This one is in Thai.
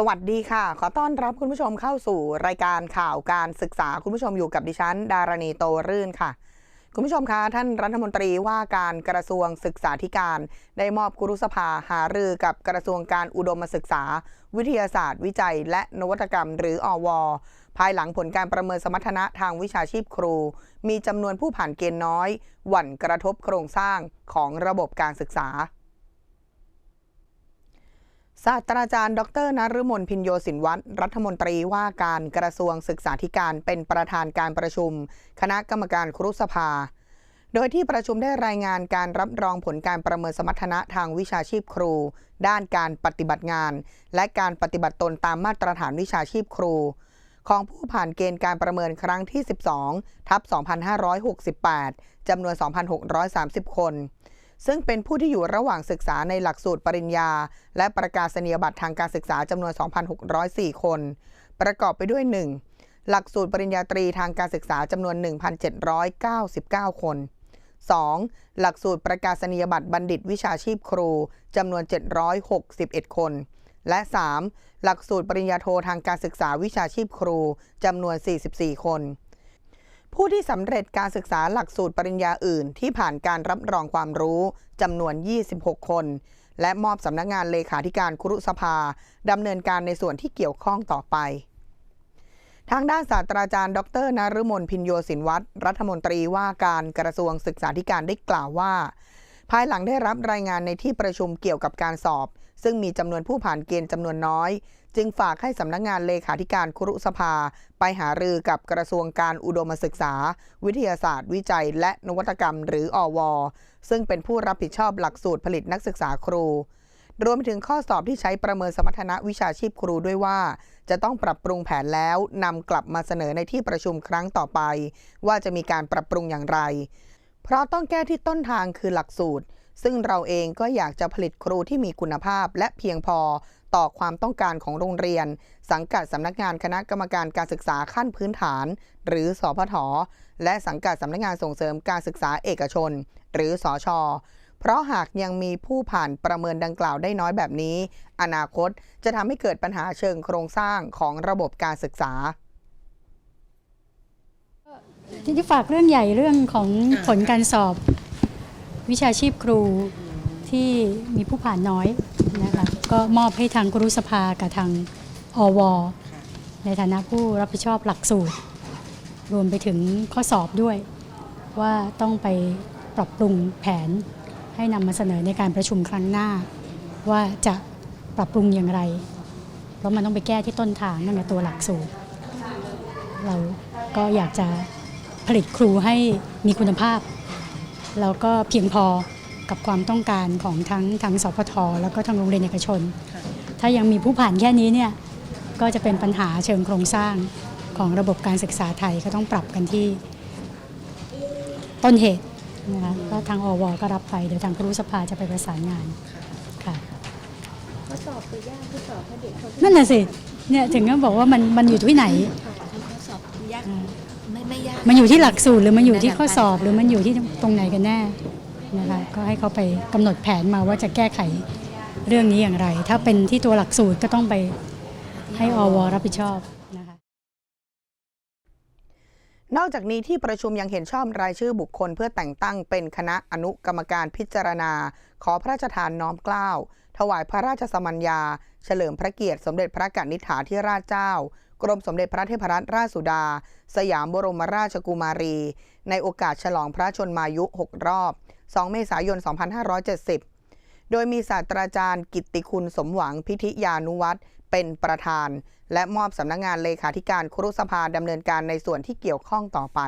สวัสดีค่ะ ขอต้อนรับคุณผู้ชมเข้าสู่รายการข่าวการศึกษาคุณผู้ชมอยู่กับดิฉัน ดารณีโตรื่นค่ะ คุณผู้ชมคะท่านรัฐมนตรีว่าการกระทรวงศึกษาธิการ ได้มอบกุรุสภาหารือกับกระทรวงการอุดมศึกษา วิทยาศาสตร์ วิจัย และนวัตกรรม หรืออวภายหลังผลการประเมินสมรรถนะทางวิชาชีพครู มีจำนวนผู้ผ่านเกณฑ์น้อย หวั่นกระทบโครงสร้างของระบบการศึกษา ศาสตราจารย์ ดรนฤมลพินโยสินวัตรรัฐมนตรีว่าการกระทรวงศึกษาธิการเป็นประธานการประชุม คณะกรรมการครุสภา โดยที่ประชุมได้รายงานการรับรองผลการประเมินสมรรถนะทางวิชาชีพครู ด้านการปฏิบัติงาน และการปฏิบัติตนตามมาตรฐานวิชาชีพครู ของผู้ผ่านเกณฑ์การประเมินครั้งที่ 12 ทับ 2568 จำนวน 2,630 คน ซึ่งเป็นผู้ที่อยู่ระหว่างศึกษาในหลักสูตรปริญญา และประกาศนียบัตรทางการศึกษาจำนวน 2,604 คน ประกอบไปด้วย 1. หลักสูตรปริญญาตรีทางการศึกษาจำนวน 1,799 คน 2. หลักสูตรประกาศนียบัตรบัณฑิตวิชาชีพครูจำนวน 761 คน และ 3. หลักสูตรปริญญาโททางการศึกษาวิชาชีพครูจำนวน 44 คน ผู้ที่สำเร็จการศึกษาหลักสูตรปริญญาอื่น ที่ผ่านการรับรองความรู้จำนวน 26 คน และมอบสำนักงานเลขาธิการครุสภาดำเนินการในส่วนที่เกี่ยวข้องต่อไปทางด้านศาสตราจารย์ ดรนฤมลพินโยสินวัตรรัฐมนตรีว่าการกระทรวงศึกษาธิการได้กล่าวว่า ภายหลังได้รับรายงานในที่ประชุมเกี่ยวกับการสอบ ซึ่งมีจำนวนผู้ผ่านเกณฑ์จำนวนน้อย จึงฝากให้สำนักงานเลขาธิการครุสภา ไปหารือกับกระทรวงการอุดมศึกษา วิทยาศาสตร์ วิจัย และนวัตกรรม หรืออว ซึ่งเป็นผู้รับผิดชอบหลักสูตรผลิตนักศึกษาครูรวมถึงข้อสอบที่ใช้ประเมินสมรรถนะวิชาชีพครูด้วยว่า จะต้องปรับปรุงแผนแล้วนำกลับมาเสนอในที่ประชุมครั้งต่อไป ว่าจะมีการปรับปรุงอย่างไร เพราะต้องแก้ที่ต้นทางคือหลักสูตร ซึ่งเราเองก็อยากจะผลิตครูที่มีคุณภาพและเพียงพอต่อความต้องการของโรงเรียน สังกัดสำนักงานคณะกรรมการการศึกษาขั้นพื้นฐาน หรือสพทและสังกัดสำนักงานส่งเสริมการศึกษาเอกชน หรือสอชเพราะหากยังมีผู้ผ่านประเมินดังกล่าวได้น้อยแบบนี้ อนาคตจะทำให้เกิดปัญหาเชิงโครงสร้างของระบบการศึกษาที่ที่ฝากเรื่องใหญ่เรื่องของผลการสอบ วิชาชีพครูที่มีผู้ผ่านน้อยนะคะก็มอบให้ทางครุสภากับทางอว ในฐานะผู้รับผิดชอบหลักสูตร รวมไปถึงข้อสอบด้วย ว่าต้องไปปรับปรุงแผนให้นำมาเสนอในการประชุมครั้งหน้า ว่าจะปรับปรุงอย่างไร เพราะมันต้องไปแก้ที่ต้นทางนั่นแหละตัวหลักสูตร เราก็อยากจะผลิตครูให้มีคุณภาพ แล้วก็เพียงพอกับความต้องการของทั้งทั้งสพทแล้วก็ทางโรงเรียนเอกชน ถ้ายังมีผู้ผ่านแค่นี้เนี่ยก็จะเป็นปัญหาเชิงโครงสร้างของระบบการศึกษาไทยก็ต้องปรับกันที่ต้นเหตุนะคะก็ทางอวก็รับไปเดี๋ยวทางครูสภาจะไปประสานงานค่ะข้อสอบคือยากข้อสอบถ้าเด็กเขานั่นแหละสิเนี่ยถึงก็บอกว่ามันมันอยู่ที่ไหน ข้อสอบยากไมันอยู่ที่หลักสูตรหรือมันอยู่ที่ข้อสอบหรือมันอยู่ที่ตรงไหนกันแน่นะคะก็ให้เขาไปกำหนดแผนมาว่าจะแก้ไขเรื่องนี้อย่างไร ถ้าเป็นที่ตัวหลักสูตรก็ต้องไปให้อวรับผิดชอบนะคะนอกจากนี้ที่ประชุมยังเห็นชอบรายชื่อบุคคลเพื่อแต่งตั้งเป็นคณะอนุกรรมการพิจารณา ขอพระราชทานน้อมเกล้าถวายพระราชสมัญญา เฉลิมพระเกียรติสมเด็จพระกนิษฐาธิราชเจ้า กรมสมเด็จพระเทพรัตนราชสุดา สยามบรมราชกุมารี ในโอกาสฉลองพระชนมายุ 6 รอบ 2 เมษายน 2570 โดยมีศาสตราจารย์กิตติคุณสมหวังพิธิยานุวัตรเป็นประธาน และมอบสำนักงานเลขาธิการครุสภาดำเนินการในส่วนที่เกี่ยวข้องต่อไป